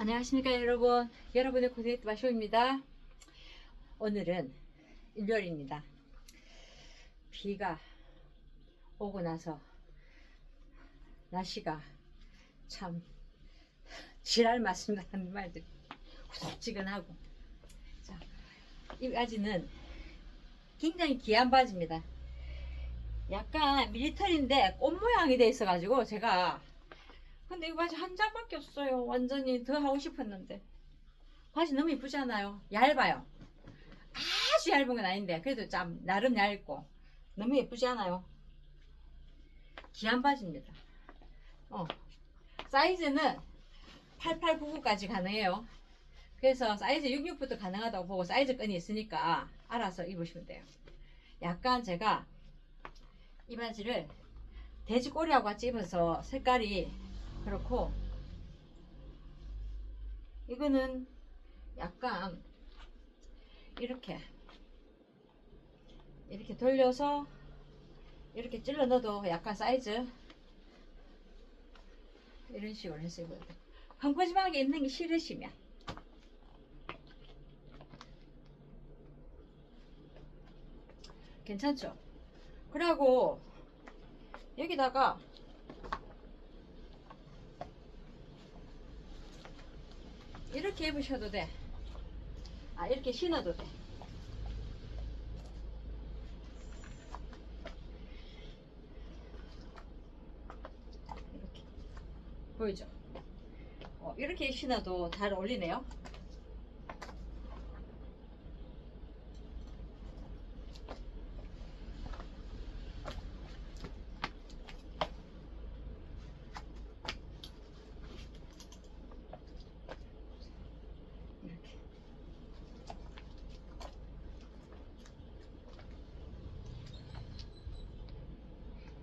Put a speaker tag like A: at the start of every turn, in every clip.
A: 안녕하십니까 여러분. 여러분의 고생했 마쇼입니다. 오늘은 일요일입니다. 비가 오고 나서 날씨가 참 지랄 맞습니다 하는 말들 후덥지근하고. 자, 이 바지는 굉장히 귀한 바지입니다. 약간 밀리터리인데 꽃 모양이 돼 있어 가지고 제가 근데 이거 바지 한 장밖에 없어요. 완전히 더 하고 싶었는데. 바지 너무 이쁘잖아요. 얇아요. 아주 얇은 건 아닌데 그래도 좀 나름 얇고 너무 예쁘지 않아요? 귀한 바지입니다. 어. 사이즈는 8899까지 가능해요. 그래서 사이즈 66부터 가능하다고 보고 사이즈 끈이 있으니까 알아서 입으시면 돼요. 약간 제가 이 바지를 돼지 꼬리하고 같이 입어서 색깔이 그렇고 이거는 약간 이렇게 이렇게 돌려서 이렇게 찔러 넣어도 약간 사이즈 이런 식으로 돼. 펑퍼짐하게 입는 게 싫으시면 괜찮죠? 그리고 여기다가 이렇게 입으셔도 돼. 아, 이렇게 신어도 돼. 이렇게. 보이죠? 어, 이렇게 신어도 잘 어울리네요. 이렇게.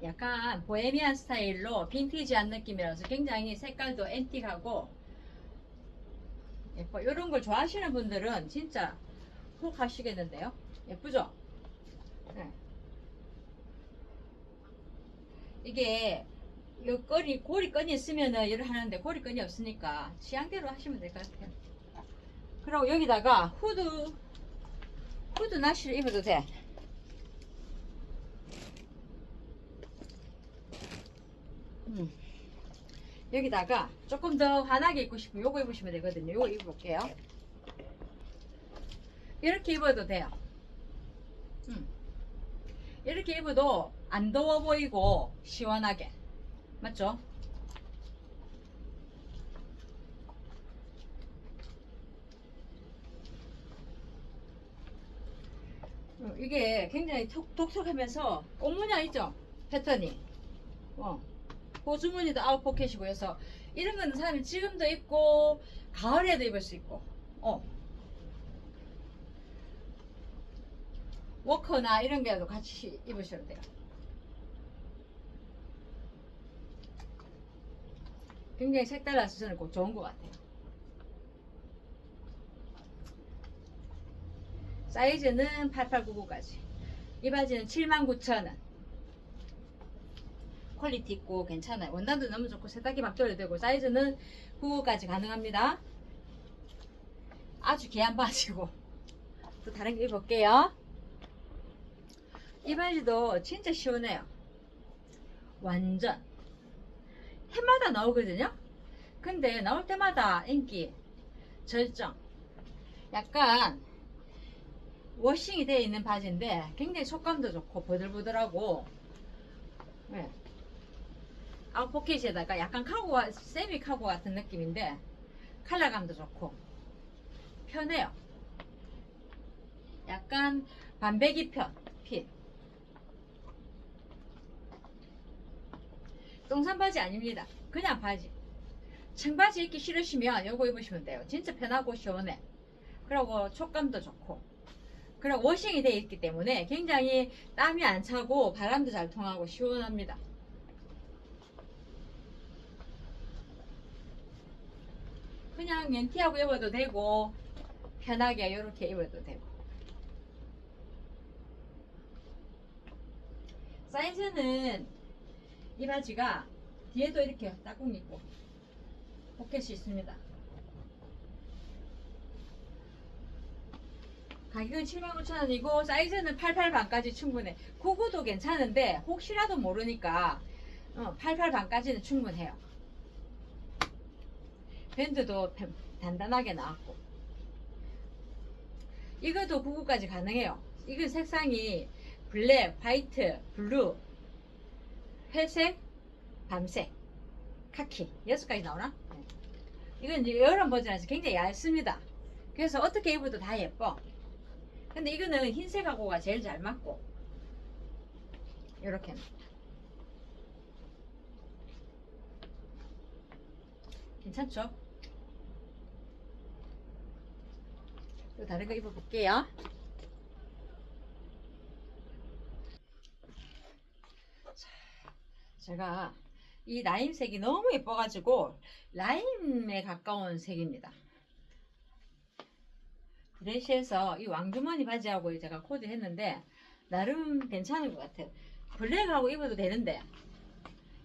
A: 약간 보헤미안 스타일로 빈티지한 느낌이라서 굉장히 색깔도 앤틱하고 예뻐. 이런 걸 좋아하시는 분들은 진짜 훅 하시겠는데요. 예쁘죠? 네. 이게 요 꼬리 고리끈이 있으면은 이를 하는데 고리끈이 없으니까 취향대로 하시면 될 것 같아요. 그리고 여기다가 후드 후드 나시를 입어도 돼. 음. 여기다가 조금 더 환하게 입고 싶으면 요거 입으시면 되거든요. 요거 입어볼게요. 이렇게 입어도 돼요. 음. 이렇게 입어도 안 더워 보이고 시원하게. 맞죠? 어, 이게 굉장히 톡, 독특하면서 꽃무늬 있죠? 패턴이. 어. 고주머니도 아웃 포켓이고 해서 이런 거는 사람이 지금도 입고 가을에도 입을 수 있고 어. 워커나 이런 게도 같이 입으셔도 돼요. 굉장히 색달라서 저는 꼭 좋은 것 같아요. 사이즈는 8899까지. 이 바지는 79,000원. 퀄리티 있고 괜찮아요. 원단도 너무 좋고 세탁기 막 돌려도 되고 사이즈는 99까지 가능합니다. 아주 귀한 바지고. 또 다른 거 입어볼게요. 이 바지도 진짜 시원해요. 완전. 해마다 나오거든요. 근데 나올 때마다 인기 절정. 약간 워싱이 되어 있는 바지인데 굉장히 촉감도 좋고 보들보들하고 네. 아웃포켓에다가 약간 카고 세미 카고 같은 느낌인데 컬러감도 좋고 편해요. 약간 반배기 편 핏. 똥산 바지 아닙니다. 그냥 바지. 청바지 입기 싫으시면 이거 입으시면 돼요. 진짜 편하고 시원해. 그리고 촉감도 좋고. 그리고 워싱이 되어 있기 때문에 굉장히 땀이 안 차고 바람도 잘 통하고 시원합니다. 그냥 맨티하고 입어도 되고 편하게 이렇게 입어도 되고. 사이즈는 이 바지가 뒤에도 이렇게 따궁 입고 포켓이 있습니다. 가격은 75,000원이고 사이즈는 88반까지 충분해. 구구도 괜찮은데 혹시라도 모르니까 어, 88반까지는 충분해요. 밴드도 펜- 단단하게 나왔고 이것도 99까지 가능해요. 이건 색상이 블랙, 화이트, 블루, 회색, 밤색, 카키 여섯 가지 나오나? 네. 이건 여름 버전에서 굉장히 얇습니다. 그래서 어떻게 입어도 다 예뻐. 근데 이거는 흰색하고가 제일 잘 맞고 이렇게 괜찮죠? 또 다른 거 입어볼게요. 자, 제가 이 라임 색이 너무 예뻐가지고 라임에 가까운 색입니다. 브레시에서 이 왕주머니 바지하고 제가 코디 했는데 나름 괜찮은 것 같아요. 블랙하고 입어도 되는데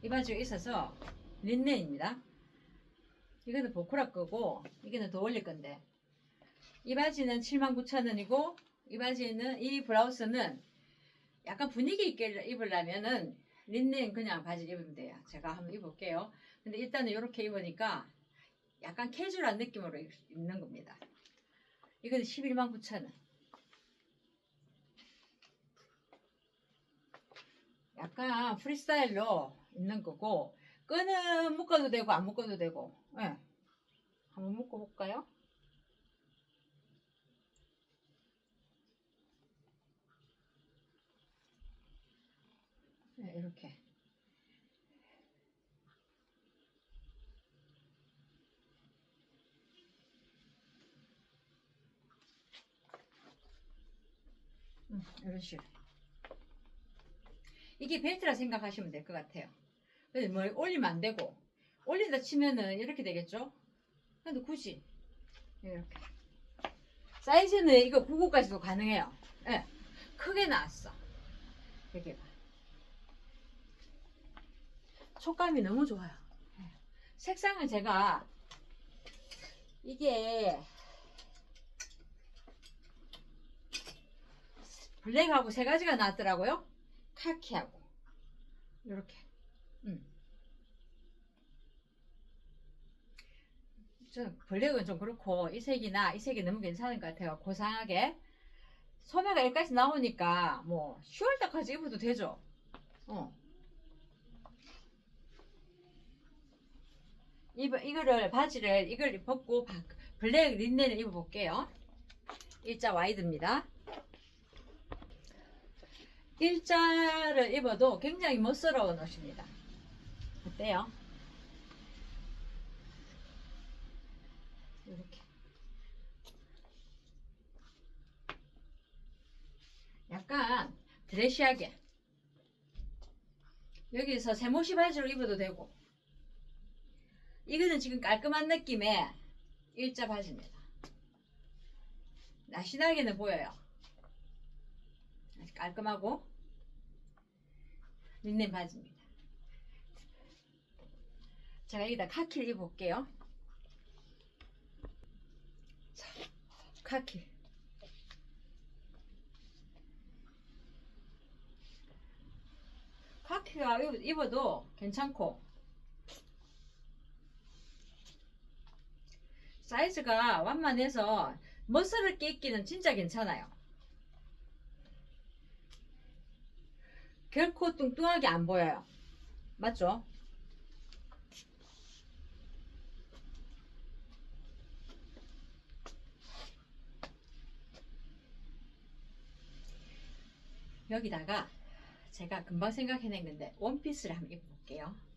A: 이 바지가 있어서 린넨입니다. 이거는 보크라 거고 이거는 더 올릴 건데 이 바지는 79,000원이고 이 바지는 이 블라우스는 약간 분위기 있게 입으려면은 린넨 그냥 바지 입으면 돼요. 제가 한번 입을게요. 근데 일단은 이렇게 입으니까 약간 캐주얼한 느낌으로 입- 입는 겁니다. 이거는 11만 9천 원. 약간 프리스타일로 입는 거고 끈은 묶어도 되고 안 묶어도 되고. 예. 한번 묶어 볼까요? 이렇게. 음, 이런 식으로. 이게 벨트라 생각하시면 될 것 같아요. 근데 뭐 올리면 안 되고 올린다 치면은 이렇게 되겠죠? 근데 굳이 이렇게 사이즈는 이거 99까지도 가능해요. 예, 크게 나왔어. 이렇게 봐. 촉감이 너무 좋아요. 예. 색상은 제가 이게 블랙하고 세 가지가 나왔더라고요. 카키하고 이렇게. 음. 저 블랙은 좀 그렇고 이 색이나 이 색이 너무 괜찮은 것 같아요. 고상하게 소매가 여기까지 나오니까 뭐 10월달까지 입어도 되죠. 어. 이거, 이거를 바지를 이걸 벗고 바- 블랙 린넨을 입어볼게요. 일자 와이드입니다. 일자를 입어도 굉장히 멋스러운 옷입니다. 어때요? 이렇게. 약간 드레시하게. 여기서 세모시 바지로 입어도 되고. 이거는 지금 깔끔한 느낌의 일자 바지입니다. 날씬하게는 보여요. 깔끔하고 린넨 바지입니다. 제가 여기다 카키를 입어볼게요. 자, 카키. 카키가 입- 입어도 괜찮고 사이즈가 완만해서 멋스럽게 입기는 진짜 괜찮아요. 결코 뚱뚱하게 안 보여요. 맞죠? 여기다가 제가 금방 생각해낸 건데 원피스를 한번 입어볼게요.